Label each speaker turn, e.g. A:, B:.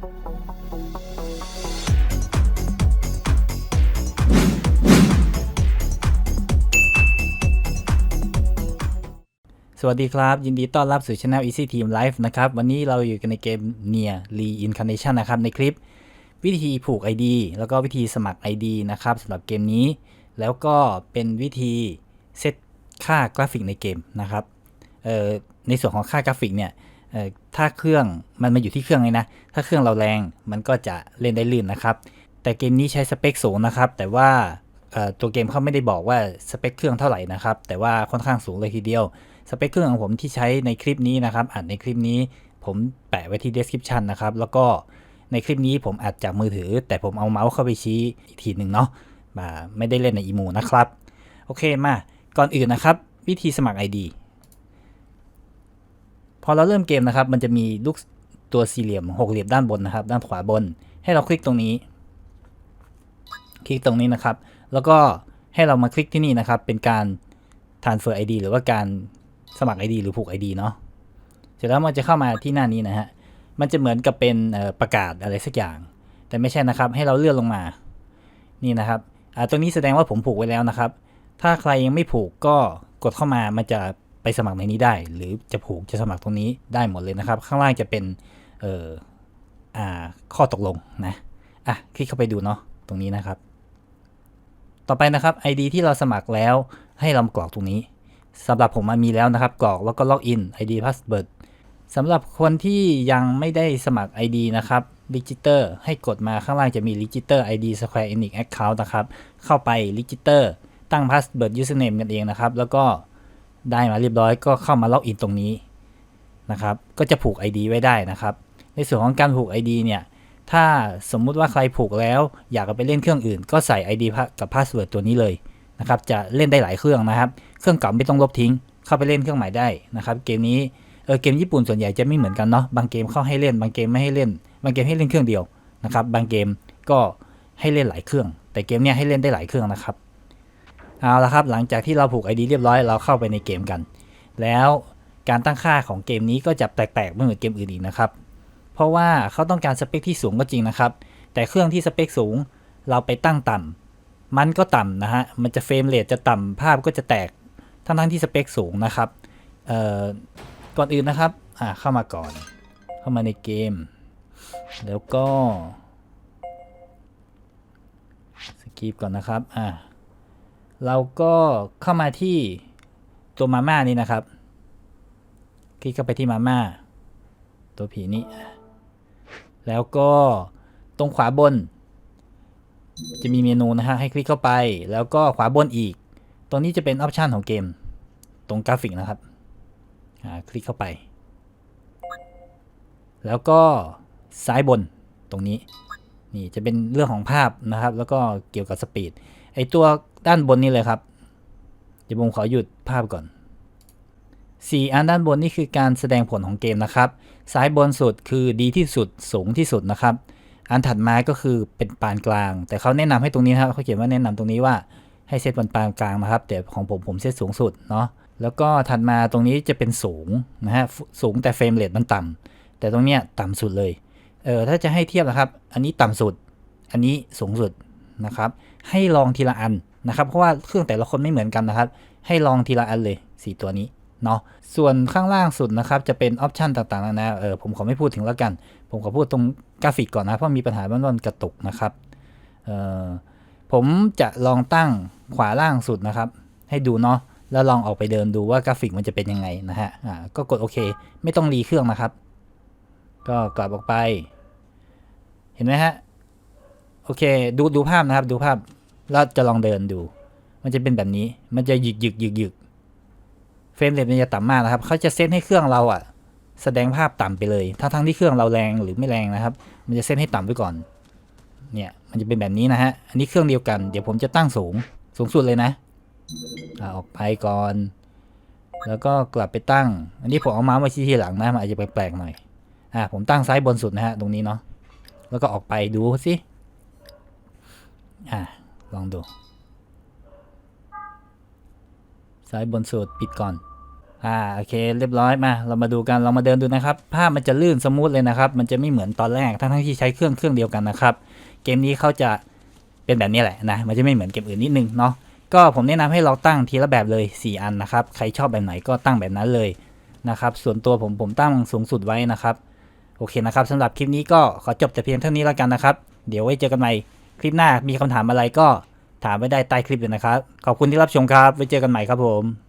A: สวัสดีครับ ยินดีต้อนรับสู่ช anel Easy Team Live นะครับ วันนี้เราอยู่กันในเกม Near Reincarnation นะครับ ในคลิป วิธีผูก ID แล้วก็วิธีสมัคร ID นะครับสำหรับเกมนี้ แล้วก็เป็นวิธีเซตค่ากราฟิกในเกมนะครับในส่วนของค่ากราฟิกเนี่ย ถ้าเครื่องมันมาอยู่ที่เครื่องเลยนะ ถ้าเครื่องเราแรงมันก็จะเล่นได้ลื่นนะครับ แต่เกมนี้ใช้สเปคสูงนะครับ แต่ว่าตัวเกมเขาไม่ได้บอกว่าสเปคเครื่องเท่าไหร่นะครับ แต่ว่าค่อนข้างสูงเลยทีเดียว สเปคเครื่องของผมที่ใช้ในคลิปนี้นะครับอัดในคลิปนี้ผมแปะไว้ที่ description นะครับ แล้วก็ในคลิปนี้ผมอัดจากมือถือ แต่ผมเอาเมาส์เข้าไปชี้อีกทีหนึ่งเนาะมาไม่ได้เล่นในอีมูนะครับ โอเคมา ก่อนอื่นนะครับ วิธีสมัคร ID อเราเริ่มเกมนะครับ มันจะมีลูกตัวสี่เหลี่ยมหกเหลี่ยมด้านบนนะครับ ด้านขวาบน ให้เราคลิกตรงนี้ คลิกตรงนี้นะครับ แล้วก็ให้เรามาคลิกที่นี่นะครับ เป็นการ transfer ID หรือว่าการสมัคร ID หรือผูก ID เนาะ เสร็จแล้วมันจะเข้ามาที่หน้านี้นะฮะ มันจะเหมือนกับเป็นประกาศอะไรสักอย่าง แต่ไม่ใช่นะครับ ให้เราเลื่อนลงมา นี่นะครับตรงนี้แสดงว่าผมผูกไว้แล้วนะครับ ถ้าใครยังไม่ผูกก็กดเข้ามา มันจะ ไปสมัครในนี้ได้ หรือจะผูกจะสมัครตรงนี้ได้หมดเลยนะครับ ข้างล่างจะเป็นเอ่ออ่าข้อตกลงนะอะคลิกเข้าไปดูเนาะตรงนี้นะครับ ต่อไปนะครับ ID ที่เราสมัครแล้วให้เรากรอกตรงนี้สำหรับผมมันมีแล้วนะครับ กรอกแล้วก็ล็อกอิน ID password สำหรับคนที่ยังไม่ได้สมัคร ID นะครับ Register ให้กดมาข้างล่างจะมี Register ID Square Enix Account นะครับ เข้าไป Register ตั้ง password username กันเองนะครับ แล้วก็ ได้มาเรียบร้อยก็เข้ามาล็อกอินตรงนี้นะครับ ก็จะผูก ID ไว้ได้นะครับ ในส่วนของการผูก ID เนี่ย ถ้าสมมุติว่าใครผูกแล้วอยากจะไปเล่นเครื่องอื่น ก็ใส่ ID กับพาสเวิร์ดตัวนี้เลยนะครับ จะเล่นได้หลายเครื่องนะครับ เครื่องเก่าไม่ต้องลบทิ้ง เข้าไปเล่นเครื่องใหม่ได้นะครับ เกมนี้เออเกมญี่ปุ่นส่วนใหญ่จะไม่เหมือนกันเนาะ บางเกมเข้าให้เล่น บางเกมไม่ให้เล่น บางเกมให้เล่นเครื่องเดียวนะครับ บางเกมก็ให้เล่นหลายเครื่อง แต่เกมเนี้ยให้เล่นได้หลายเครื่องนะครับ เอาละครับหลังจากที่เราผูก ID เรียบร้อยเราเข้าไปในเกมกัน แล้วการตั้งค่าของเกมนี้ก็จะแปลกๆไม่เหมือนเกมอื่นอีกนะครับ เพราะว่าเขาต้องการสเปคที่สูงก็จริงนะครับ แต่เครื่องที่สเปคสูงเราไปตั้งต่ำมันก็ต่ำนะฮะ มันจะเฟรมเรทจะต่ำภาพก็จะแตก ทั้งทั้งที่สเปคสูงนะครับเอ่อก่อนอื่นนะครับอ่าเข้ามาก่อน เข้ามาในเกม แล้วก็สกิปก่อนนะครับ อ่า เราก็เข้ามาที่ตัวมาม่านี่นะครับ คลิกเข้าไปที่มาม่า ตัวผีนี้ แล้วก็ตรงขวาบน จะมีเมนูนะฮะให้คลิกเข้าไป แล้วก็ขวาบนอีก ตรงนี้จะเป็นออปชันของเกม ตรงกราฟิกนะครับคลิกเข้าไป แล้วก็ซ้ายบนตรงนี้ นี่จะเป็นเรื่องของภาพนะครับ แล้วก็เกี่ยวกับสปีด ไอตัวด้านบนนี่เลยครับเดี๋ยวผมขอหยุดภาพก่อน 4 อันด้านบนนี่คือการแสดงผลของเกมนะครับ ซ้ายบนสุดคือดีที่สุดสูงที่สุดนะครับ อันถัดมาก็คือเป็นปานกลาง แต่เขาแนะนำให้ตรงนี้นะครับเขาเขียนว่าแนะนำตรงนี้ว่าให้เซตเป็นปานกลางนะครับ แต่ของผมผมเซตสูงสุดเนาะแล้วก็ถัดมาตรงนี้จะเป็นสูงนะฮะสูงแต่เฟรมเรทมันต่ำแต่ตรงเนี้ยต่ำสุดเลยเออถ้าจะให้เทียบนะครับ อันนี้ต่ำสุด อันนี้สูงสุดนะครับ ให้ลองทีละอันนะครับ เพราะว่าเครื่องแต่ละคนไม่เหมือนกันนะครับ ให้ลองทีละอันเลย 4 ตัวนี้เนาะส่วนข้างล่างสุดนะครับ จะเป็นออปชันต่างๆนานาเออผมขอไม่พูดถึงแล้วกัน ผมขอพูดตรงกราฟิกก่อนนะ เพราะมีปัญหาบ้านๆกระตุกนะครับเออผมจะลองตั้งขวาล่างสุดนะครับ ให้ดูเนาะแล้วลองออกไปเดินดูว่ากราฟิกมันจะเป็นยังไงนะฮะอ่าก็กดโอเค ไม่ต้องรีเครื่องนะครับ ก็กลับออกไป เห็นไหมฮะโอเค ดูดูภาพนะครับ ดูภาพ แล้วจะลองเดินดู มันจะเป็นแบบนี้ มันจะหยึกหยึกหยึกหยึกเฟรมเรทมันจะต่ำมากนะครับ เขาจะเซตให้เครื่องเราอะแสดงภาพต่ำไปเลย ถ้าทั้งที่เครื่องเราแรงหรือไม่แรงนะครับ มันจะเซตให้ต่ำไว้ก่อน เนี่ย มันจะเป็นแบบนี้นะฮะ อันนี้เครื่องเดียวกัน เดี๋ยวผมจะตั้งสูง สูงสุดเลยนะอาออกไปก่อน แล้วก็กลับไปตั้ง อันนี้ผมเอามาไว้ที่ที่หลังนะมันอาจจะแปลกๆหน่อย อ่า ผมตั้งซ้ายบนสุดนะฮะ ตรงนี้เนาะ แล้วก็ออกไปดูสิ อ่า ลองดู ซ้ายบนสุดปิดก่อน อ่าโอเคเรียบร้อยมาเรามาดูกันเรามาเดินดูนะครับ ภาพมันจะลื่นสมูทเลยนะครับ มันจะไม่เหมือนตอนแรกทั้งทั้งที่ใช้เครื่องเครื่องเดียวกันนะครับ เกมนี้เขาจะเป็นแบบนี้แหละนะมันจะไม่เหมือนเกมอื่นนิดนึงเนาะก็ผมแนะนำให้เราตั้งทีละแบบเลย 4 อันนะครับ ใครชอบแบบไหนก็ตั้งแบบนั้นเลยนะครับ ส่วนตัวผมผมตั้งสูงสุดไว้นะครับ โอเคนะครับสำหรับคลิปนี้ก็ขอจบแต่เพียงเท่านี้แล้วกันนะครับ เดี๋ยวไว้เจอกันใหม่ คลิปหน้ามีคำถามอะไรก็ถามไว้ได้ใต้คลิปเลยนะครับ ขอบคุณที่รับชมครับ ไว้เจอกันใหม่ครับผม